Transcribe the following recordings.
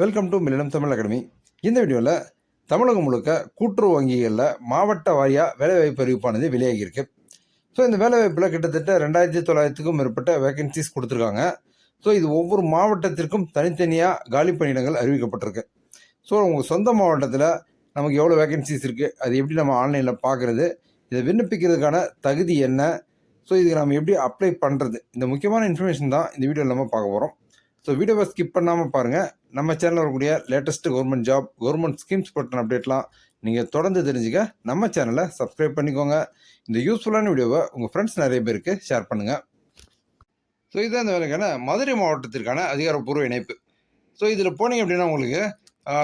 Welcome to millennium Tamil academy இந்த வீடியோவில் தமிழகம் முழுக்க கூட்டுறவு வங்கிகளில் மாவட்ட வாரியாக வேலைவாய்ப்பு அறிவிப்பானது வெளியாகியிருக்கு ஸோ இந்த வேலைவாய்ப்பில் கிட்டத்தட்ட ரெண்டாயிரத்தி தொள்ளாயிரத்துக்கும் மேற்பட்ட வேகன்சிஸ் கொடுத்துருக்காங்க. ஸோ இது ஒவ்வொரு மாவட்டத்திற்கும் தனித்தனியாக காலி பணியிடங்கள் அறிவிக்கப்பட்டிருக்கு. ஸோ உங்கள் சொந்த மாவட்டத்தில் நமக்கு எவ்வளோ வேகன்சிஸ் இருக்குது அது எப்படி நம்ம ஆன்லைனில் பார்க்குறது இதை விண்ணப்பிக்கிறதுக்கான தகுதி என்ன? ஸோ இதுக்கு நம்ம எப்படி அப்ளை பண்ணுறது இந்த முக்கியமான இன்ஃபர்மேஷன் தான் இந்த வீடியோவில் நம்ம பார்க்க போகிறோம் ஸோ வீடியோவை ஸ்கிப் பண்ணாமல் பாருங்கள் நம்ம சேனலில் வரக்கூடிய latest government job government schemes பற்றின அப்டேட்லாம் நீங்கள் தொடர்ந்து தெரிஞ்சுக்க நம்ம சேனலை சப்ஸ்கிரைப் பண்ணிக்கோங்க. இந்த யூஸ்ஃபுல்லான வீடியோவை உங்கள் ஃப்ரெண்ட்ஸ் நிறைய பேருக்கு ஷேர் பண்ணுங்கள் ஸோ இதுதான் இந்த வேலைக்கான மதுரை மாவட்டத்திற்கான அதிகாரப்பூர்வ இணைப்பு. ஸோ இதில் போனீங்க அப்படின்னா உங்களுக்கு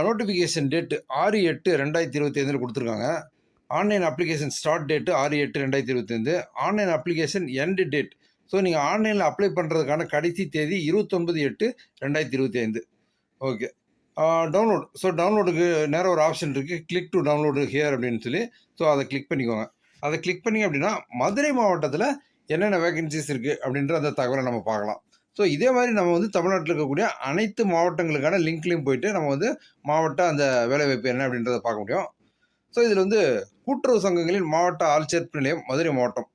நோட்டிஃபிகேஷன் டேட்டு ஆறு எட்டு ரெண்டாயிரத்தி இருபத்தி ஐந்தில் கொடுத்துருக்காங்க. ஆன்லைன் அப்ளிகேஷன் ஸ்டார்ட் டேட்டு ஆறு எட்டு ரெண்டாயிரத்தி இருபத்தைந்து. Online application end date so நீங்கள் ஆன்லைனில் அப்ளை பண்ணுறதுக்கான கடைசி தேதி இருபத்தொன்பது எட்டு ரெண்டாயிரத்தி இருபத்தி ஐந்து. ஓகே டவுன்லோட் ஸோ டவுன்லோடுக்கு நேரம் ஒரு ஆப்ஷன் இருக்குது கிளிக் டு டவுன்லோடு ஹியர் அப்படின்னு சொல்லி. ஸோ அதை கிளிக் பண்ணிக்கோங்க. அதை கிளிக் பண்ணி அப்படின்னா மதுரை மாவட்டத்தில் என்னென்ன வேகன்சிஸ் இருக்குது அப்படின்ற அந்த தகவலை நம்ம பார்க்கலாம். ஸோ இதே மாதிரி நம்ம வந்து தமிழ்நாட்டில் இருக்கக்கூடிய அனைத்து மாவட்டங்களுக்கான லிங்க்லையும் போயிட்டு நம்ம வந்து மாவட்ட அந்த வேலைவாய்ப்பு என்ன அப்படின்றத பார்க்க முடியும். ஸோ இதில் வந்து கூட்டுறவு சங்கங்களின் மாவட்ட ஆட்சியர் நிலையம் மதுரை மாவட்டம்.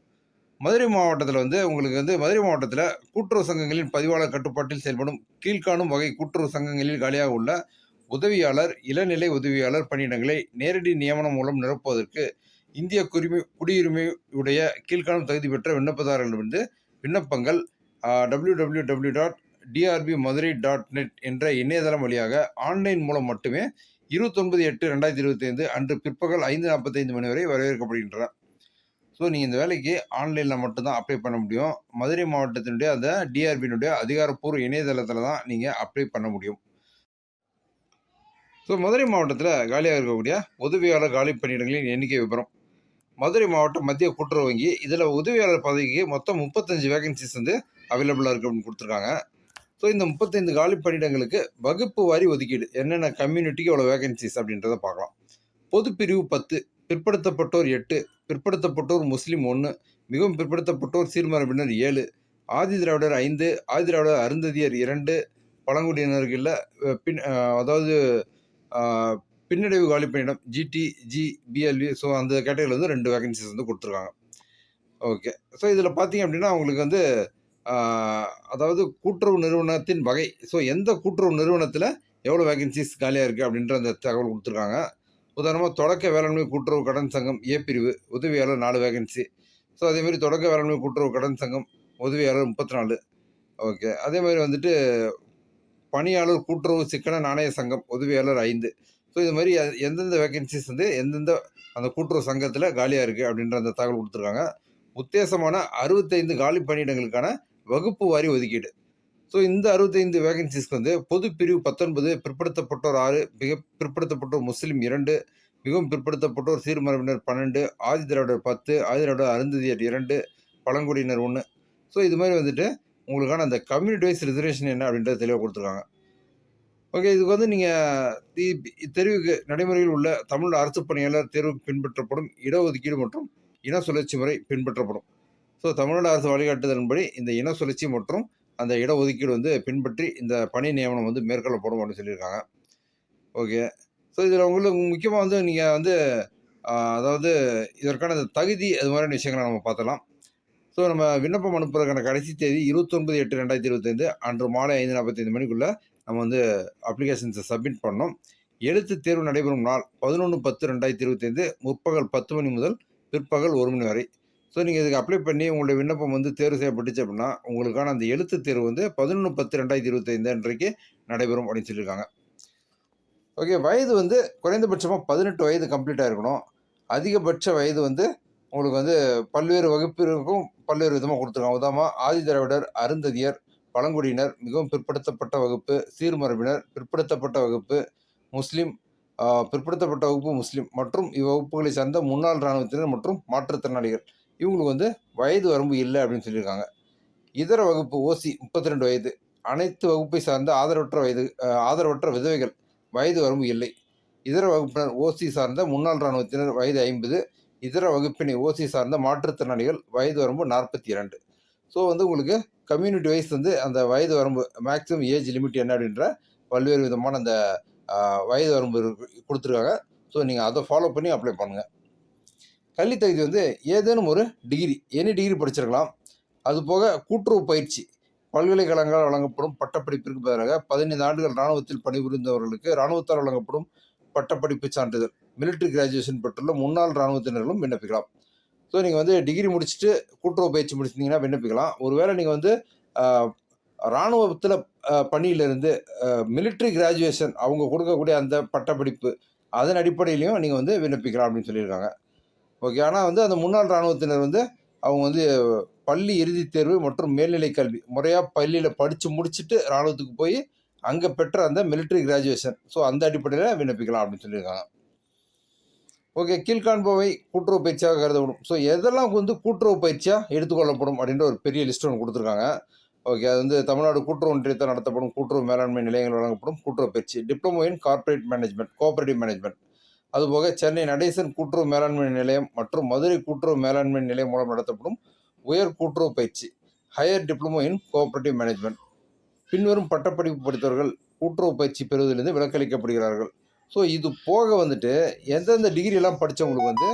மதுரை மாவட்டத்தில் வந்து உங்களுக்கு வந்து மதுரை மாவட்டத்தில் கூட்டுறவு சங்கங்களின் பதிவாளர் கட்டுப்பாட்டில் செயல்படும் கீழ்காணும் வகை கூட்டுறவு சங்கங்களில் காலியாக உள்ள உதவியாளர் இளநிலை உதவியாளர் பணியிடங்களை நேரடி நியமனம் மூலம் நிரப்புவதற்கு இந்திய குடிமை குடியுரிமையுடைய கீழ்காணும் தகுதி பெற்ற விண்ணப்பதாரர்களிடமிருந்து விண்ணப்பங்கள் W W W dot TRB Madurai dot net என்ற இணையதளம் வழியாக ஆன்லைன் மூலம் மட்டுமே இருபத்தொன்பது எட்டு ரெண்டாயிரத்தி இருபத்தி ஐந்து அன்று பிற்பகல் ஐந்து நாற்பத்தைந்து மணி வரை வரவேற்கப்படுகின்றன. ஸோ நீங்கள் இந்த வேலைக்கு ஆன்லைனில் மட்டும்தான் அப்ளை பண்ண முடியும். மதுரை மாவட்டத்தினுடைய அந்த டிஆர்பியினுடைய அதிகாரப்பூர்வ இணையதளத்தில் தான் நீங்கள் அப்ளை பண்ண முடியும். ஸோ மதுரை மாவட்டத்தில் காலியாக இருக்கக்கூடிய உதவியாளர் காலி பணியிடங்களின் எண்ணிக்கை விவரம் மதுரை மாவட்டம் மத்திய கூட்டுறவு வங்கி இதில் உதவியாளர் பதவிக்கு மொத்தம் முப்பத்தஞ்சு வேகன்சிஸ் வந்து அவைலபிளாக இருக்குது அப்படின்னு கொடுத்துருக்காங்க. ஸோ இந்த முப்பத்தைந்து காலி பணியிடங்களுக்கு வகுப்பு வாரி ஒதுக்கீடு என்னென்ன கம்யூனிட்டிக்கு எவ்வளோ வேகன்சிஸ் அப்படின்றத பார்க்கலாம். பொது பிரிவு பத்து பிற்படுத்தப்பட்டோர் எட்டு பிற்படுத்தப்பட்டோர் முஸ்லீம் ஒன்று மிகவும் பிற்படுத்தப்பட்டோர் சீர்மரபினர் ஏழு. ஆதி திராவிடர் ஐந்து ஆதி திராவிடர் அருந்ததியர் இரண்டு பழங்குடியினர்களில் பின் அதாவது பின்னடைவு காலி பணியிடம் ஜிடி ஜி பிஎல்வி ஸோ அந்த கேட்டகரியில் வந்து ரெண்டு வேகன்சிஸ் வந்து கொடுத்துருக்காங்க. ஓகே ஸோ இதில் பார்த்தீங்க அப்படின்னா அவங்களுக்கு வந்து அதாவது கூட்டுறவு நிறுவனத்தின் வகை ஸோ எந்த கூட்டுறவு நிறுவனத்தில் எவ்வளோ வேகன்சிஸ் காலியாக இருக்குது அப்படின்ற அந்த தகவல் கொடுத்துருக்காங்க. உதாரணமாக தொடக்க வேளாண்மை கூட்டுறவு கடன் சங்கம் ஏ பிரிவு உதவியாளர் நாலு வேகன்சி ஸோ அதேமாதிரி தொடக்க வேளாண்மை கூட்டுறவு கடன் சங்கம் உதவியாளர் முப்பத்தி நாலு ஓகே அதே மாதிரி வந்துட்டு பணியாளர் கூட்டுறவு சிக்கன நாணய சங்கம் உதவியாளர் ஐந்து. ஸோ இது மாதிரி எந்தெந்த வேகன்சிஸ் வந்து எந்தெந்த அந்த கூட்டுறவு சங்கத்தில் காலியாக இருக்குது அப்படின்ற அந்த தகவல் கொடுத்துருக்காங்க. உத்தேசமான அறுபத்தைந்து காலி பணியிடங்களுக்கான வகுப்பு வாரி ஒதுக்கீடு. ஸோ இந்த அறுபத்தைந்து வேகன்சிஸ்க்கு வந்து பொது பிரிவு பத்தொன்பது பிற்படுத்தப்பட்டோர் ஆறு மிக பிற்படுத்தப்பட்டோர் முஸ்லீம் இரண்டு மிகவும் பிற்படுத்தப்பட்டோர் சீர்மரபினர் பன்னெண்டு ஆதி திராவிடர் பத்து ஆதி திராவிடர் அருந்ததியர் இரண்டு பழங்குடியினர் ஒன்று ஸோ இது மாதிரி வந்துட்டு உங்களுக்கான அந்த கம்யூனிட்டி வைஸ் ரிசர்வேஷன் என்ன அப்படின்றத தெளிவாக கொடுத்துருக்காங்க. ஓகே இதுக்கு வந்து நீங்கள் தெரிவுக்கு நடைமுறையில் உள்ள தமிழ் அரசு பணியாளர் தேர்வு பின்பற்றப்படும் இடஒதுக்கீடு மற்றும் இன சுழற்சி முறை பின்பற்றப்படும். ஸோ தமிழ்நாடு அரசு வழிகாட்டுதலின்படி இந்த இன சுழற்சி மற்றும் அந்த இடஒதுக்கீடு வந்து பின்பற்றி இந்த பணி நியமனம் வந்து மேற்கொள்ளப்படும் அப்படின்னு சொல்லியிருக்காங்க. ஓகே ஸோ இதில் உங்களுக்கு முக்கியமாக வந்து நீங்கள் வந்து அதாவது இதற்கான தகுதி அது மாதிரியான விஷயங்களை நம்ம பார்த்தலாம் ஸோ நம்ம விண்ணப்பம் அனுப்புறதுக்கான கடைசி தேதி இருபத்தொன்பது எட்டு ரெண்டாயிரத்தி இருபத்தைந்து அன்று மாலை ஐந்து நாற்பத்தைந்து மணிக்குள்ளே நம்ம வந்து அப்ளிகேஷன்ஸை சப்மிட் பண்ணோம் எழுத்து தேர்வு நடைபெறும் நாள் பதினொன்று பத்து ரெண்டாயிரத்தி இருபத்தைந்து முற்பகல் பத்து மணி முதல் பிற்பகல் ஒரு மணி வரை. ஸோ நீங்கள் இதுக்கு அப்ளை பண்ணி உங்களுடைய விண்ணப்பம் வந்து தேர்வு செய்யப்பட்டுச்சு அப்படின்னா உங்களுக்கான அந்த எழுத்து தேர்வு வந்து பதினொன்று பத்து ரெண்டாயிரத்தி இருபத்தைந்து அன்றைக்கு நடைபெறும் அப்படின்னு சொல்லியிருக்காங்க. ஓகே வயது வந்து குறைந்தபட்சமாக பதினெட்டு வயது கம்ப்ளீட்டாக இருக்கணும் அதிகபட்ச வயது வந்து உங்களுக்கு வந்து பல்வேறு வகுப்பிற்கும் பல்வேறு விதமாக கொடுத்துருக்காங்க. உதாரணமாக ஆதி திராவிடர் அருந்ததியர் பழங்குடியினர் மிகவும் பிற்படுத்தப்பட்ட வகுப்பு சீர்மரபினர் பிற்படுத்தப்பட்ட வகுப்பு முஸ்லீம் பிற்படுத்தப்பட்ட வகுப்பு முஸ்லீம் மற்றும் இவ்வகுப்புகளை சார்ந்த முன்னாள் இராணுவத்தினர் மற்றும் மாற்றுத்திறனாளிகள். இவங்களுக்கு வந்து வயது வரம்பு இல்லை அப்படின்னு சொல்லியிருக்காங்க. இதர வகுப்பு ஓசி முப்பத்தி ரெண்டு வயது. அனைத்து வகுப்பை சார்ந்த ஆதரவற்ற வயது ஆதரவற்ற விதவைகள் வயது வரம்பு இல்லை. இதர வகுப்பினர் ஓசி சார்ந்த முன்னாள் இராணுவத்தினர் வயது ஐம்பது. இதர வகுப்பினை ஓசி சார்ந்த மாற்றுத்திறனாளிகள் வயது வரம்பு நாற்பத்தி இரண்டு. ஸோ வந்து உங்களுக்கு கம்யூனிட்டி வைஸ் வந்து அந்த வயது வரம்பு மேக்ஸிமம் ஏஜ் லிமிட் என்ன அப்படின்ற பல்வேறு விதமான அந்த வயது வரம்பு கொடுத்துருக்காங்க. ஸோ நீங்கள் அதை ஃபாலோ பண்ணி அப்ளை பண்ணுங்கள் கல்வி தகுதி வந்து ஏதேனும் ஒரு டிகிரி எனி டிகிரி படிச்சிருக்கலாம். அது போக கூட்டுறவு பயிற்சி பல்கலைக்கழகங்களால் வழங்கப்படும் பட்டப்படிப்பிற்கு பதிலாக பதினைந்து ஆண்டுகள் இராணுவத்தில் பணிபுரிந்தவர்களுக்கு இராணுவத்தால் வழங்கப்படும் பட்டப்படிப்பு சான்றிதழ் மிலிட்டரி கிராஜுவேஷன் பெற்றுள்ள முன்னாள் இராணுவத்தினர்களும் விண்ணப்பிக்கலாம். ஸோ நீங்கள் வந்து டிகிரி முடிச்சுட்டு கூட்டுறவு பயிற்சி முடிச்சிருந்தீங்கன்னா விண்ணப்பிக்கலாம். ஒருவேளை நீங்கள் வந்து இராணுவத்தில் பணியிலிருந்து மிலிட்ரி கிராஜுவேஷன் அவங்க கொடுக்கக்கூடிய அந்த பட்டப்படிப்பு அதன் அடிப்படையிலையும் நீங்கள் வந்து விண்ணப்பிக்கலாம் அப்படின்னு சொல்லியிருக்காங்க. ஓகே ஆனால் வந்து அந்த முன்னாள் இராணுவத்தினர் வந்து அவங்க வந்து பள்ளி இறுதித் தேர்வு மற்றும் மேல்நிலை கல்வி முறையாக பள்ளியில் படித்து முடிச்சுட்டு இராணுவத்துக்கு போய் அங்கே பெற்ற அந்த மிலிட்ரி கிராஜுவேஷன் ஸோ அந்த அடிப்படையில் விண்ணப்பிக்கலாம் அப்படின்னு சொல்லியிருக்காங்க. ஓகே கீழ்காண்பவை கூட்டுறவு பயிற்சியாக கருதப்படும். ஸோ எதெல்லாம் வந்து கூட்டுறவு பயிற்சியாக எடுத்துக்கொள்ளப்படும் அப்படின்ற ஒரு பெரிய லிஸ்ட் ஒன்று கொடுத்துருக்காங்க. ஓகே அது வந்து தமிழ்நாடு கூட்டுறவு ஒன்றியத்தை நடத்தப்படும் கூட்டுறவு மேலாண்மை நிலையங்கள் வழங்கப்படும் கூட்டுறவு பயிற்சி. Diploma in corporate management cooperative management அதுபோக சென்னை நடேசன் கூட்டுறவு மேலாண்மை நிலையம் மற்றும் மதுரை கூட்டுறவு மேலாண்மை நிலையம் மூலம் நடத்தப்படும் உயர் கூட்டுறவு பயிற்சி higher diploma in cooperative management பின்வரும் பட்டப்படிப்பு படித்தவர்கள் கூட்டுறவு பயிற்சி பெறுவதிலிருந்து விலக்களிக்கப்படுகிறார்கள். ஸோ இது போக வந்துட்டு எந்தெந்த டிகிரியெல்லாம் படித்தவங்களுக்கு வந்து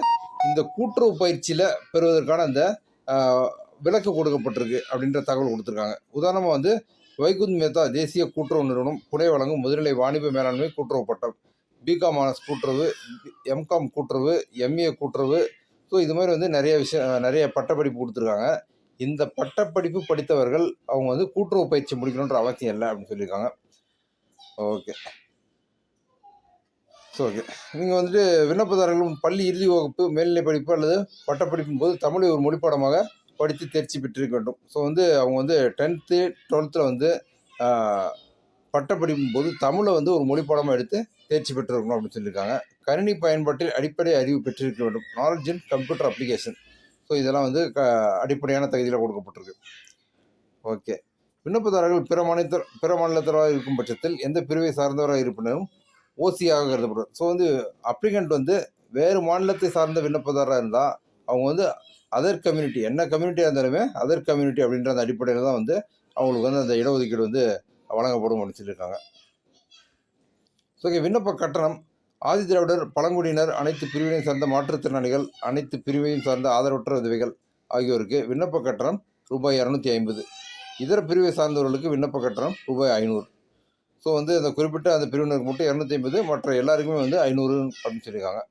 இந்த கூட்டுறவு பயிற்சியில் பெறுவதற்கான அந்த விலக்கு கொடுக்கப்பட்டிருக்கு அப்படின்ற தகவல் கொடுத்துருக்காங்க. உதாரணமாக வந்து வைகுந்த் மேத்தா தேசிய கூட்டுறவு நிறுவனம் புனை வழங்கும் முதுநிலை வாணிப மேலாண்மை கூட்டுறவு பட்டம். பிகாம் ஆனர்ஸ் கூட்டுறவு எம்காம் கூட்டுறவு எம்ஏ கூட்டுறவு ஸோ இது மாதிரி வந்து நிறைய விஷயம் நிறைய பட்டப்படிப்பு கொடுத்துருக்காங்க. இந்த பட்டப்படிப்பு படித்தவர்கள் அவங்க வந்து கூட்டுறவு பயிற்சி முடிக்கணுன்ற அவசியம் இல்லை அப்படின்னு சொல்லியிருக்காங்க. ஓகே ஸோ ஓகே நீங்கள் வந்துட்டு விண்ணப்பதாரர்களும் பள்ளி இறுதி வகுப்பு மேல்நிலை படிப்பு அல்லது பட்டப்படிப்பின் போது தமிழை ஒரு மொழிப்பாடமாக படித்து தேர்ச்சி பெற்றிருக்க வேண்டும். ஸோ வந்து அவங்க வந்து டென்த்து டுவெல்த்தில் வந்து பட்டப்படிக்கும் போது தமிழை வந்து ஒரு மொழிப்பாடமாக எடுத்து தேர்ச்சி பெற்றிருக்கணும் அப்படின்னு சொல்லியிருக்காங்க. கணினி பயன்பாட்டில் அடிப்படை அறிவு பெற்றிருக்க வேண்டும். Knowledge in computer application so இதெல்லாம் வந்து க அடிப்படையான தகுதியில் கொடுக்கப்பட்டிருக்கு. ஓகே விண்ணப்பதாரர்கள் பிற மாநில பிற மாநிலத்தவராக இருக்கும் பட்சத்தில் எந்த பிரிவை சார்ந்தவராக இருப்பினும் ஓசியாக கருதப்படும். ஸோ வந்து அப்ளிகண்ட் வந்து வேறு மாநிலத்தை சார்ந்த விண்ணப்பதாரராக இருந்தால் அவங்க வந்து அதர் கம்யூனிட்டி என்ன கம்யூனிட்டியாக இருந்தாலுமே அதர் கம்யூனிட்டி அப்படின்ற அந்த அடிப்படையில் தான் வந்து அவங்களுக்கு வந்து அந்த இடஒதுக்கீடு வந்து வழங்கப்படும் அப்படின்னு சொல்லியிருக்காங்க. ஸோ விண்ணப்ப கட்டணம் ஆதிதிராவிடர் பழங்குடியினர் அனைத்து பிரிவினையும் சார்ந்த மாற்றுத்திறனாளிகள் அனைத்து பிரிவையும் சார்ந்த ஆதரவற்ற உதவிகள் ஆகியோருக்கு விண்ணப்ப கட்டணம் ரூபாய் இரநூத்தி ஐம்பது. இதர பிரிவை சார்ந்தவர்களுக்கு விண்ணப்ப கட்டணம் ரூபாய் ஐநூறு. ஸோ வந்து அந்த குறிப்பிட்ட அந்த பிரிவினருக்கு மட்டும் இரநூத்தி ஐம்பது மற்ற எல்லாருக்குமே வந்து ஐநூறு அப்படின்னு சொல்லியிருக்காங்க.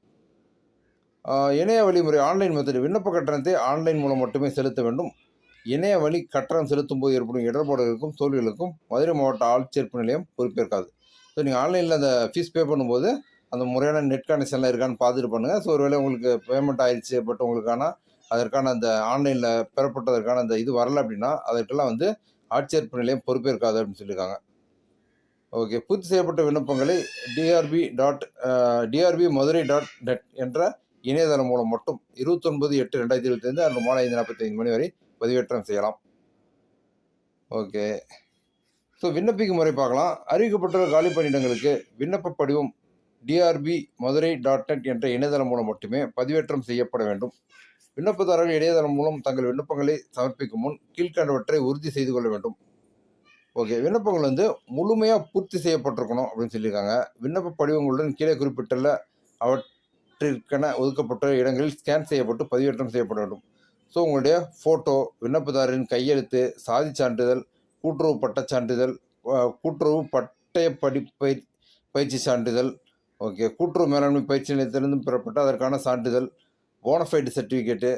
இணைய வழிமுறை ஆன்லைன் மெத்தடு விண்ணப்ப கட்டணத்தை ஆன்லைன் மூலம் மட்டுமே செலுத்த வேண்டும். இணைய வழி கட்டணம் செலுத்தும் போது ஏற்படும் இடர்பாடுகளுக்கும் தோல்விகளுக்கும் மதுரை மாவட்ட ஆட்சேர்ப்பு நிலையம் பொறுப்பேற்காது. ஸோ நீங்கள் ஆன்லைனில் அந்த ஃபீஸ் பே பண்ணும்போது அந்த முறையான நெட் கனெக்ஷன்லாம் இருக்கான்னு பார்த்துட்டு பண்ணுங்கள் ஸோ ஒருவேளை உங்களுக்கு பேமெண்ட் ஆயிடுச்சு பட் உங்களுக்கான அதற்கான அந்த ஆன்லைனில் பெறப்பட்டதற்கான அந்த இது வரல அப்படின்னா அதற்கெல்லாம் வந்து ஆட்சேர்ப்பு நிலையம் பொறுப்பேற்காது அப்படின்னு சொல்லியிருக்காங்க. ஓகே பூர்த்தி செய்யப்பட்ட விண்ணப்பங்களை TRB dot TRB Madurai dot net என்ற இணையதளம் மூலம் மட்டும் இருபத்தொன்பது எட்டு ரெண்டாயிரத்தி இருபத்தைந்து அன்று மாலை ஐந்து நாற்பத்தைந்து மணி வரை பதிவேற்றம் செய்யலாம். ஓகே. ஸோ விண்ணப்பிக்கும் முறை பார்க்கலாம். அறிவிக்கப்பட்டுள்ள காலி பணியிடங்களுக்கு விண்ணப்ப படிவம் டிஆர்பி மதுரை டாட் நெட் என்ற இணையதளம் மூலம் மட்டுமே பதிவேற்றம் செய்யப்பட வேண்டும். விண்ணப்பதாரர்கள் இணையதளம் மூலம் தங்கள் விண்ணப்பங்களை சமர்ப்பிக்கும் முன் கீழ்கண்டவற்றை உறுதி செய்து கொள்ள வேண்டும். ஓகே. விண்ணப்பங்கள் வந்து முழுமையாக பூர்த்தி செய்யப்பட்டிருக்கணும் அப்படின்னு சொல்லியிருக்காங்க. விண்ணப்ப படிவங்களுடன் கீழே குறிப்பிட்டுள்ள அவற்றிற்கென ஒதுக்கப்பட்ட இடங்களில் ஸ்கேன் செய்யப்பட்டு பதிவேற்றம் செய்யப்பட வேண்டும். ஸோ உங்களுடைய ஃபோட்டோ விண்ணப்பதாரரின் கையெழுத்து சாதி சான்றிதழ் கூட்டுறவு பட்டச் சான்றிதழ் கூட்டுறவு பட்டய படிப்பை பயிற்சி சான்றிதழ் ஓகே கூட்டுறவு மேலாண்மை பயிற்சி நிலையத்திலிருந்து பெறப்பட்ட அதற்கான சான்றிதழ் போனஃபைடு சர்டிஃபிகேட்டு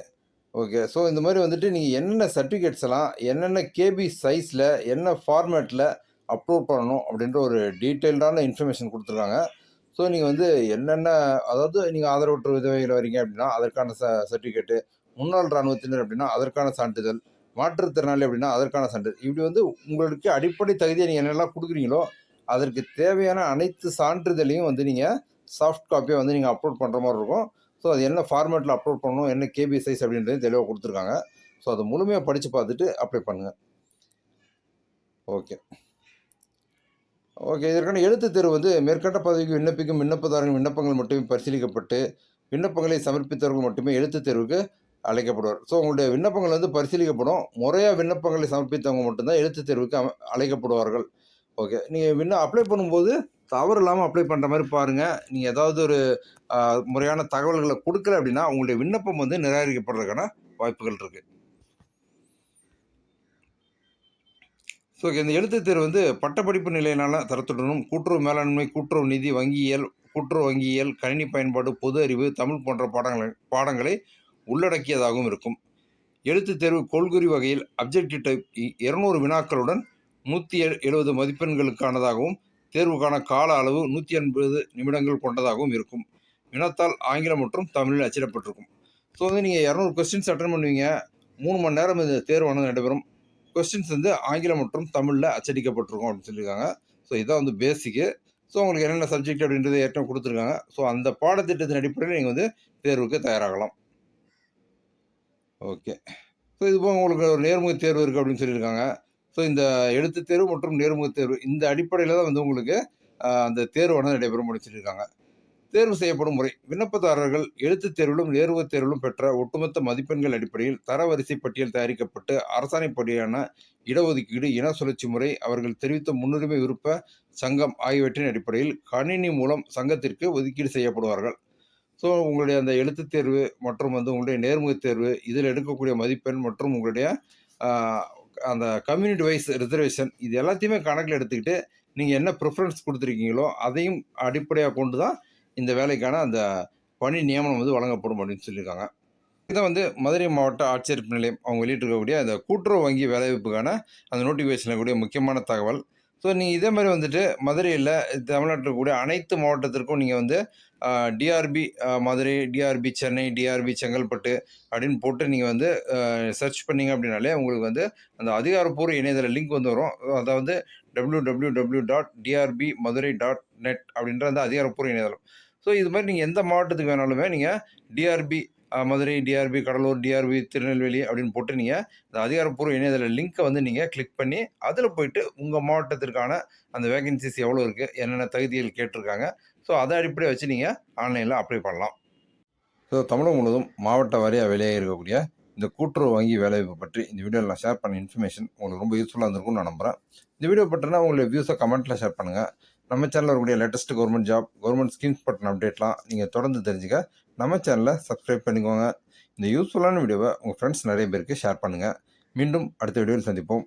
ஓகே ஸோ இந்த மாதிரி வந்துட்டு நீங்கள் என்னென்ன சர்டிஃபிகேட்ஸ் எல்லாம் என்னென்ன கேபி சைஸில் என்ன ஃபார்மேட்டில் அப்லோட் பண்ணணும் அப்படின்ற ஒரு டீட்டெயில்டான இன்ஃபர்மேஷன் கொடுத்துருக்காங்க. ஸோ நீங்கள் வந்து என்னென்ன அதாவது நீங்கள் ஆதரவற்ற விதவைகள் வரீங்க அப்படின்னா அதற்கான ச சர்டிஃபிகேட்டு முன்னாள் இராணுவத்தினர் அப்படின்னா அதற்கான சான்றிதழ் மாற்றுத்திறனாளி அப்படின்னா அதற்கான சான்றிதழ். இப்படி வந்து உங்களுக்கு அடிப்படை தகுதியை நீங்கள் என்னெல்லாம் கொடுக்குறீங்களோ அதற்கு தேவையான அனைத்து சான்றிதழையும் வந்து நீங்கள் சாஃப்ட் காப்பியாக வந்து நீங்கள் அப்லோட் பண்ணுற மாதிரி இருக்கும். ஸோ அது என்ன ஃபார்மேட்டில் அப்லோட் பண்ணணும் என்ன கேபி சைஸ் அப்படின்றது தெளிவாக கொடுத்துருக்காங்க. ஸோ அதை முழுமையாக படித்து பார்த்துட்டு அப்ளை பண்ணுங்கள் ஓகே ஓகே இதற்கான எழுத்து தேர்வு வந்து மேற்கண்ட பதவிக்கு விண்ணப்பிக்கும் விண்ணப்பதாரர்கள் விண்ணப்பங்கள் மட்டுமே பரிசீலிக்கப்பட்டு விண்ணப்பங்களை சமர்ப்பித்தவர்கள் மட்டுமே எழுத்துத் தேர்வுக்கு அழைக்கப்படுவார். ஸோ உங்களுடைய விண்ணப்பங்கள் வந்து பரிசீலிக்கப்படும். முறையாக விண்ணப்பங்களை சமர்ப்பித்தவங்க மட்டும்தான் எழுத்து தேர்வுக்கு அழைக்கப்படுவார்கள். ஓகே நீங்கள் விண்ண அப்ளை பண்ணும்போது தவறு இல்லாமல் அப்ளை பண்ணுற மாதிரி பாருங்கள் நீங்கள் ஏதாவது ஒரு முறையான தகவல்களை கொடுக்கல அப்படின்னா உங்களுடைய விண்ணப்பம் வந்து நிராகரிக்கப்படுறதுக்கான வாய்ப்புகள் இருக்குது ஸோ இந்த எழுத்து தேர்வு வந்து பட்டப்படிப்பு நிலையினால தரத்துடனும் கூட்டுறவு மேலாண்மை கூட்டுறவு நிதி வங்கியியல் கூட்டுறவு வங்கியியல் கணினி பயன்பாடு பொது அறிவு தமிழ் போன்ற பாடங்களை பாடங்களை உள்ளடக்கியதாகவும் இருக்கும். எழுத்துத் தேர்வு கொள்குறி வகையில் அப்ஜெக்டிவ் டைப் இருநூறு வினாக்களுடன் நூற்றி எழுபது மதிப்பெண்களுக்கானதாகவும் தேர்வுக்கான கால அளவு நூற்றி எண்பது நிமிடங்கள் கொண்டதாகவும் இருக்கும். வினத்தால் ஆங்கிலம் மற்றும் தமிழில் அச்சிடப்பட்டிருக்கும். ஸோ வந்து நீங்கள் இரநூறு கொஸ்டின்ஸ் அட்டன் பண்ணுவீங்க. மூணு மணி நேரம் இந்த தேர்வானது நடைபெறும். கொஸ்டின்ஸ் வந்து ஆங்கிலம் மற்றும் தமிழில் அச்சடிக்கப்பட்டிருக்கும் அப்படின்னு சொல்லியிருக்காங்க. ஸோ இதான் வந்து பேசிக்கு ஸோ உங்களுக்கு என்னென்ன சப்ஜெக்ட் அப்படின்றது ஏற்கனவே கொடுத்துருக்காங்க. ஸோ அந்த பாடத்திட்டத்தின் அடிப்படையில் நீங்கள் வந்து தேர்வுக்கு தயாராகலாம். ஓகே. ஸோ இது போக உங்களுக்கு ஒரு நேர்முக தேர்வு இருக்குது அப்படின்னு சொல்லியிருக்காங்க. ஸோ இந்த எழுத்துத் தேர்வு மற்றும் நேர்முக தேர்வு இந்த அடிப்படையில் தான் வந்து உங்களுக்கு அந்த தேர்வானது நடைபெறும் அப்படின்னு சொல்லியிருக்காங்க. தேர்வு செய்யப்படும் முறை. விண்ணப்பதாரர்கள் எழுத்துத் தேர்விலும் நேர்முக தேர்விலும் பெற்ற ஒட்டுமொத்த மதிப்பெண்கள் அடிப்படையில் தரவரிசை பட்டியல் தயாரிக்கப்பட்டு அரசாணைப்படியான இடஒதுக்கீடு இன சுழற்சி முறை அவர்கள் தெரிவித்த முன்னுரிமை விருப்ப சங்கம் ஆகியவற்றின் அடிப்படையில் கணினி மூலம் சங்கத்திற்கு ஒதுக்கீடு செய்யப்படுவார்கள். ஸோ உங்களுடைய அந்த எழுத்துத் தேர்வு மற்றும் வந்து உங்களுடைய நேர்முகத் தேர்வு இதில் எடுக்கக்கூடிய மதிப்பெண் மற்றும் உங்களுடைய அந்த கம்யூனிட்டி வைஸ் ரிசர்வேஷன் இது எல்லாத்தையுமே கணக்கில் எடுத்துக்கிட்டு நீங்கள் என்ன ப்ரிஃபரன்ஸ் கொடுத்துருக்கீங்களோ அதையும் அடிப்படையாக கொண்டு தான் இந்த வேலைக்கான அந்த பணி நியமனம் வந்து வழங்கப்படும் அப்படின்னு சொல்லியிருக்காங்க. இதை வந்து மதுரை மாவட்ட ஆட்சியர் நிலையம் அவங்க வெளியிட்டிருக்கக்கூடிய அந்த கூட்டுறவு வங்கி வேலைவாய்ப்புக்கான அந்த நோட்டிஃபிகேஷனில் கூடிய முக்கியமான தகவல் ஸோ நீங்கள் இதே மாதிரி வந்துட்டு மதுரையில் தமிழ்நாட்டில் இருக்கக்கூடிய அனைத்து மாவட்டத்திற்கும் நீங்கள் வந்து TRB Madurai TRB Chennai TRB Chengalpattu அப்படின்னு போட்டு நீங்கள் வந்து சர்ச் பண்ணீங்க அப்படின்னாலே உங்களுக்கு வந்து அந்த அதிகாரப்பூர்வ இணையதள லிங்க் வந்து வரும். அதாவது W W W dot TRB Madurai dot net அப்படின்ற அந்த அதிகாரப்பூர்வ இணையதளம். ஸோ இது மாதிரி நீங்கள் எந்த மாவட்டத்துக்கு வேணாலுமே நீங்கள் TRB Madurai TRB Cuddalore TRB Tirunelveli அப்படின்னு போட்டு நீங்கள் இந்த அதிகாரப்பூர்வ இணையதள லிங்க்கை வந்து நீங்கள் கிளிக் பண்ணி அதில் போயிட்டு உங்கள் மாவட்டத்திற்கான அந்த வேகன்சிஸ் எவ்வளோ இருக்குது என்னென்ன தகுதிகள் கேட்டிருக்காங்க. ஸோ அதை அடிப்படையை வச்சு நீங்கள் ஆன்லைனில் அப்ளை பண்ணலாம். ஸோ தமிழகம் முழுவதும் மாவட்ட வாரியாக வெளியாக இருக்கக்கூடிய இந்த கூட்டுறவு வங்கி வேலைவாய்ப்பு பற்றி இந்த வீடியோவில் நான் ஷேர் பண்ண இன்ஃபர்மேஷன் உங்களுக்கு ரொம்ப யூஸ்ஃபுல்லாக இருந்திருக்கும்னு நான் நம்புகிறேன் இந்த வீடியோ பற்றினா உங்களுடைய வியூஸை கமெண்ட்டில் ஷேர் பண்ணுங்கள் நம்ம சேனலில் இருக்கக்கூடிய latest government job government schemes பற்றின அப்டேட்லாம் நீங்கள் தொடர்ந்து தெரிஞ்சுக்க நம்ம சேனலை சப்ஸ்கிரைப் பண்ணிக்கோங்க. இந்த யூஸ்ஃபுல்லான வீடியோவை உங்கள் ஃப்ரெண்ட்ஸ் நிறைய பேருக்கு ஷேர் பண்ணுங்கள் மீண்டும் அடுத்த வீடியோவில் சந்திப்போம்.